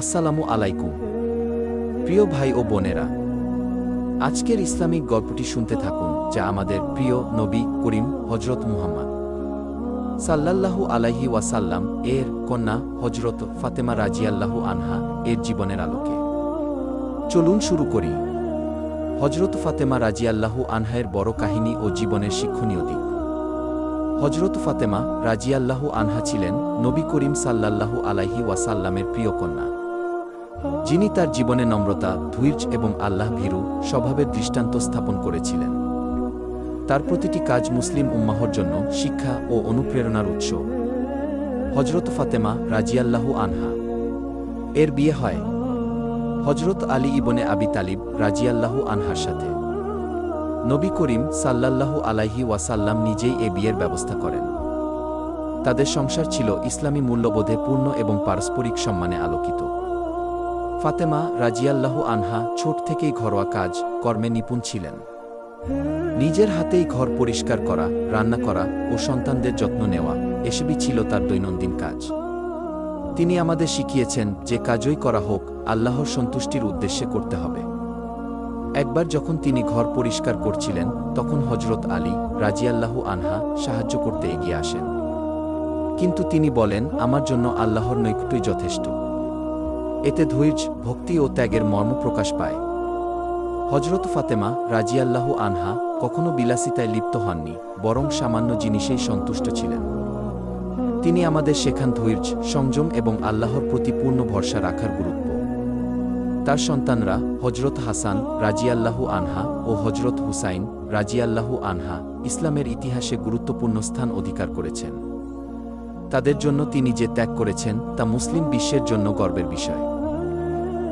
আসসালামু আলাইকুম। প্রিয় ভাই ও বোনেরা, আজকের ইসলামিক গল্পটি শুনতে থাকুন, যা আমাদের প্রিয় নবী করিম হজরত মুহাম্মদ সাল্লাল্লাহু আলাইহি ওয়াসাল্লাম এর কন্যা হজরত ফাতেমা রাজিয়াল্লাহু আনহা এর জীবনের আলোকে। চলুন শুরু করি। হজরত ফাতেমা রাজিয়াল্লাহু আনহায়ের বড় কাহিনী ও জীবনের শিক্ষণীয় দিক। হজরত ফাতেমা রাজিয়াল্লাহু আনহা ছিলেন নবী করিম সাল্লাল্লাহু আলাইহি ওয়াসাল্লামের প্রিয় কন্যা। যিনি তার জীবনে নম্রতা, ধৈর্য এবং আল্লাহ ভীরু স্বভাবের দৃষ্টান্ত স্থাপন করেছিলেন। তার প্রতিটি কাজ মুসলিম উম্মাহর জন্য শিক্ষা ও অনুপ্রেরণার উৎস। হজরত ফাতেমা রাজিয়াল্লাহু আনহা। এর বিয়ে হয় হজরত আলী ইবনে আবি তালিব রাজিয়াল্লাহু আনহার সাথে। নবী করিম সাল্লাল্লাহু আলাইহি ওয়াসাল্লাম নিজেই এ বিয়ের ব্যবস্থা করেন। তাদের সংসার ছিল ইসলামী মূল্যবোধে পূর্ণ এবং পারস্পরিক সম্মানে আলোকিত। ফাতেমা রাজিয়াল্লাহু আনহা ছোট থেকেই ঘরোয়া কাজ, কর্মে নিপুণ ছিলেন। নিজের হাতেই ঘর পরিষ্কার করা, রান্না করা ও সন্তানদের যত্ন নেওয়া এসবই ছিল তার দৈনন্দিন কাজ। তিনি আমাদের শিখিয়েছেন যে কাজই করা হোক, আল্লাহর সন্তুষ্টির উদ্দেশ্যে করতে হবে। একবার যখন তিনি ঘর পরিষ্কার করছিলেন, তখন হজরত আলী রাজিয়াল্লাহু আনহা সাহায্য করতে এগিয়ে আসেন। কিন্তু তিনি বলেন, আমার জন্য আল্লাহর নৈকট্যই যথেষ্ট। এতে ধৈর্য, ভক্তি ও ত্যাগের মর্ম প্রকাশ পায়। হজরত ফাতেমা রাজিয়াল্লাহু আনহা কখনো বিলাসিতায় লিপ্ত হননি, বরং সামান্য জিনিসেই সন্তুষ্ট ছিলেন। তিনি আমাদের শেখান ধৈর্য, সংযম এবং আল্লাহর প্রতি পূর্ণ ভরসা রাখার গুরুত্ব। তার সন্তানরা হজরত হাসান রাজিয়াল্লাহু আনহা ও হজরত হুসাইন রাজিয়াল্লাহু আনহা ইসলামের ইতিহাসে গুরুত্বপূর্ণ স্থান অধিকার করেছেন। তাদের জন্য তিনি যে ত্যাগ করেছেন, তা মুসলিম বিশ্বের জন্য গর্বের বিষয়।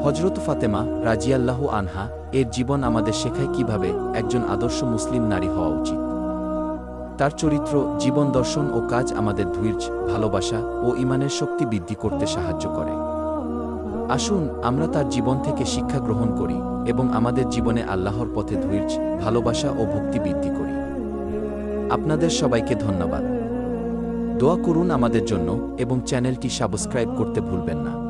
হজরত ফাতেমা রাজিয়াল্লাহু আনহা এর জীবন আমাদের শেখায় কীভাবে একজন আদর্শ মুসলিম নারী হওয়া উচিত। তার চরিত্র, জীবন দর্শন ও কাজ আমাদের ধৈর্য, ভালোবাসা ও ইমানের শক্তি বৃদ্ধি করতে সাহায্য করে। আসুন, আমরা তার জীবন থেকে শিক্ষা গ্রহণ করি এবং আমাদের জীবনে আল্লাহর পথে ধৈর্য, ভালোবাসা ও ভক্তি বৃদ্ধি করি। আপনাদের সবাইকে ধন্যবাদ। দোয়া করুন আমাদের জন্য এবং চ্যানেলটি সাবস্ক্রাইব করতে ভুলবেন না।